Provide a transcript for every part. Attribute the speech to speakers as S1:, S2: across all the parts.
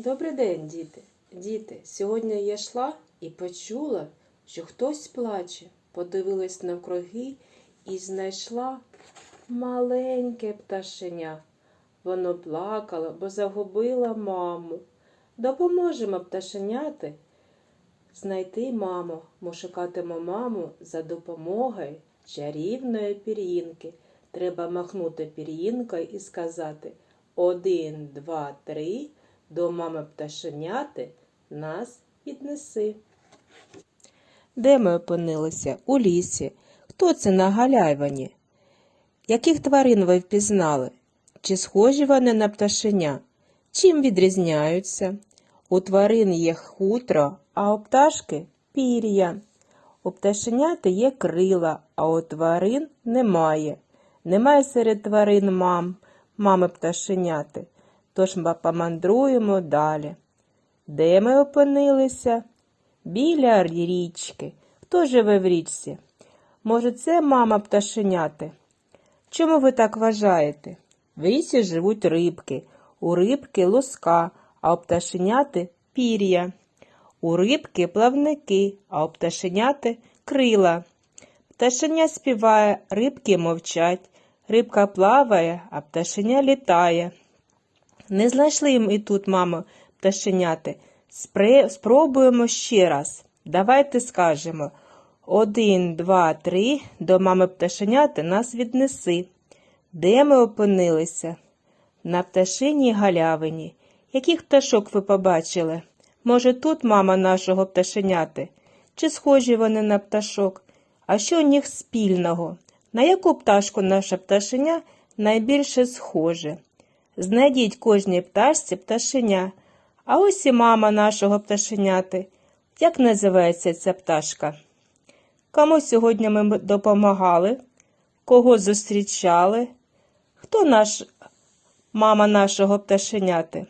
S1: Добрий день, діти. Діти, сьогодні я йшла і почула, що хтось плаче. Подивилась навкруги і знайшла маленьке пташеня. Воно плакало, бо загубила маму. Допоможемо пташеняти знайти маму. Ми шукатимо маму за допомогою чарівної пір'їнки. Треба махнути пір'їнкою і сказати один, два, три, до мами пташеняти нас віднеси. Де ми опинилися? У лісі. Хто це на галявині? Яких тварин ви впізнали? Чи схожі вони на пташеня? Чим відрізняються? У тварин є хутро, а у пташки пір'я. У пташеняти є крила, а у тварин немає. Немає серед тварин мам, мами пташеняти. Тож ми помандруємо далі. Де ми опинилися? Біля річки. Хто живе в річці? Може, це мама пташеняти? Чому ви так вважаєте? В річці живуть рибки, у рибки луска, а у пташеняти пір'я. У рибки плавники, а у пташеняти крила. Пташеня співає, рибки мовчать, рибка плаває, а пташеня літає. Не знайшли їм і тут, мамо, пташеняти. Спре- Спробуємо ще раз. Давайте скажемо. Один, два, три, до мами пташеняти нас віднеси. Де ми опинилися? На пташиній галявині. Яких пташок ви побачили? Може, тут мама нашого пташеняти? Чи схожі вони на пташок? А що у них спільного? На яку пташку наша пташеня найбільше схоже? Знайдіть кожній пташці пташеня. А ось і мама нашого пташеняти. Як називається ця пташка? Кому сьогодні ми допомагали? Кого зустрічали? Хто наш мама нашого пташеняти?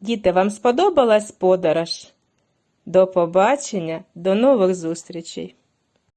S1: Діти, вам сподобалась подорож? До побачення, до нових зустрічей!